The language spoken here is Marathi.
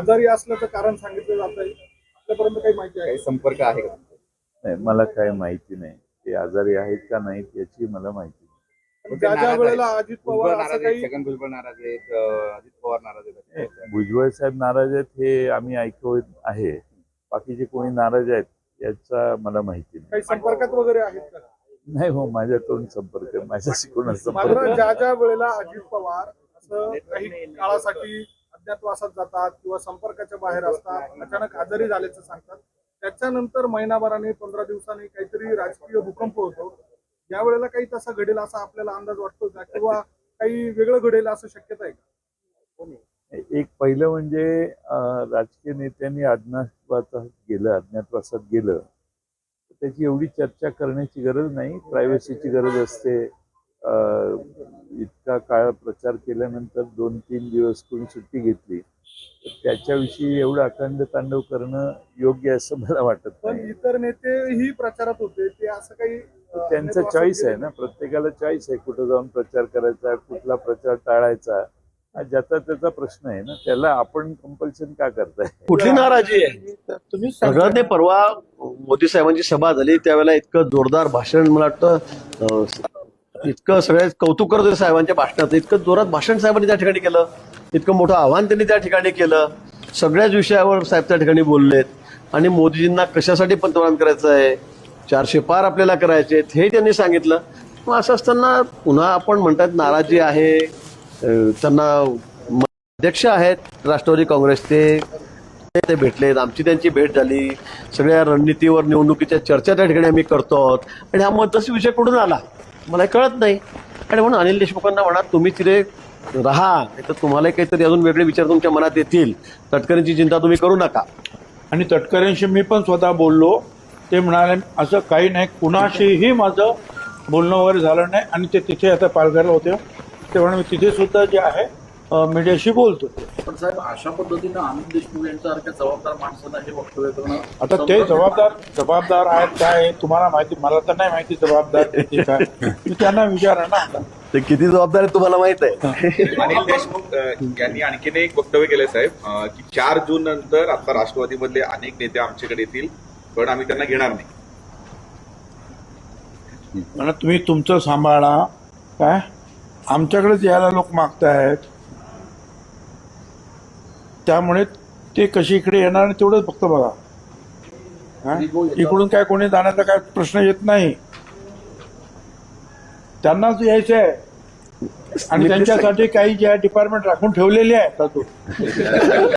आजारी असल्याचं कारण सांगितलं जात आहे आपल्यापर्यंत काही माहिती आहे? काही संपर्क आहे का? नाही मला काही माहिती नाही. ते आजारी आहेत का नाहीत याची मला माहिती नाही. पण ज्या ज्या वेळेला अजित भुजबळ पवार नाराज असं आहेत काही छगन भुजबळ नाराज आहेत अं, अजित पवार नाराज आहेत. भुजबळ साहेब नाराज आहेत हे आम्ही ऐकत आहे. बाकीचे कोणी नाराज आहेत याचा मला माहिती नाही. काही संपर्कात वगैरे आहेत का? नाही हो माझ्याकडून संपर्क आहे. माझ्याशी कोणाचा मात्र संपर्क ज्या ज्या वेळेला अजित पवार असं काही काळासाठी अज्ञातवासात जातात किंवा संपर्काच्या बाहेर असतात अचानक आजारी झाल्याचं सांगतात. त्याच्यानंतर महिनाभराने पंधरा दिवसांनी काहीतरी राजकीय भूकंप होतो. या वेळेला काही तसा घडेल असा आपल्याला अंदाज वाटतो का? किंवा काही वेगळं घडेल असं शक्यता आहे का? एक पहिलं म्हणजे राजकीय नेत्यांनी अज्ञातवासात गेलं अज्ञातवासात गेलं. त्याची एवढी चर्चा करण्याची गरज नाही. प्रायव्हसीची गरज असते. इतका काळ प्रचार केल्यानंतर दोन तीन दिवस कोणी सुट्टी घेतली तर त्याच्याविषयी एवढं अखंड तांडव करणं योग्य असं मला वाटत पण इतर नेतेही प्रचारात होते ते असं काही त्यांचं चॉईस आहे ना प्रत्येकाला चॉईस आहे कुठं जाऊन प्रचार करायचा कुठला प्रचार टाळायचा. हा ज्याचा त्याचा प्रश्न आहे ना त्याला आपण कंपल्शन का करताय? कुठली नाराजी आहे? तुम्ही सगळं ते परवा मोदी साहेबांची सभा झाली त्यावेळेला इतकं जोरदार भाषण मला वाटतं इतकं सगळे कौतुक करत होते साहेबांच्या भाषणाचं इतकं जोरात भाषण साहेबांनी त्या ठिकाणी केलं. इतकं मोठं आव्हान त्यांनी त्या ठिकाणी केलं. सगळ्याच विषयावर साहेब त्या ठिकाणी बोललेत. आणि मोदीजींना कशासाठी पंतप्रधान करायचं आहे? चारशे पार आपल्याला करायचे आहेत, हे त्यांनी सांगितलं. मग असं असताना पुन्हा आपण म्हणतात नाराजी आहे. त्यांना अध्यक्ष आहेत राष्ट्रवादी काँग्रेसचे. ते- ते भेटलेत. आमची त्यांची भेट झाली. सगळ्या रणनीतीवर निवडणुकीच्या चर्चा त्या ठिकाणी आम्ही करतो आहोत. आणि हा मतदार विषय कुठून आला? मला हे कळत नाही. आणि म्हणून अनिल देशमुखांना म्हणा तुम्ही तिथे राहा. तर तुम्हाला काहीतरी अजून वेगळे विचार तुमच्या मनात येतील. तटकरींची चिंता तुम्ही करू नका. आणि तटकऱ्यांशी मी पण स्वतः बोललो. ते म्हणाले असं काही नाही. कुणाशीही माझं बोलणं वगैरे झालं नाही. आणि ते तिथे आता पालघरला होते. तेव्हा मी तिथे सुद्धा जे आहे मीडियाशी बोलतो. पण साहेब अशा पद्धतीनं आनंद देशमुख यांच्यासारख्या जबाबदार माणसांना हे वक्तव्य करणं आता ते जबाबदार जबाबदार आहेत काय तुम्हाला माहिती मला तर नाही माहिती जबाबदार किती काय मी त्यांना विचारा ना आता. ते किती जबाबदार आहे तुम्हाला माहीत आहे? अनिल देशमुख अं, यांनी आणखीन एक वक्तव्य केलंय साहेब अं, की चार जून नंतर आता राष्ट्रवादीमधले अनेक नेते आमच्याकडे येतील पण आम्ही त्यांना घेणार नाही. म्हणा तुम्ही तुमचं सांभाळा. काय? आमच्याकडेच यायला लोक मागतायत. त्यामुळे ते कशी इकडे येणार आणि तेवढंच फक्त बघा? इकडून काय कोणी जाण्याचा काय प्रश्न येत नाही. त्यांनाच यायचं आहे आणि त्यांच्यासाठी काही जे डिपार्टमेंट राखून ठेवलेले अजून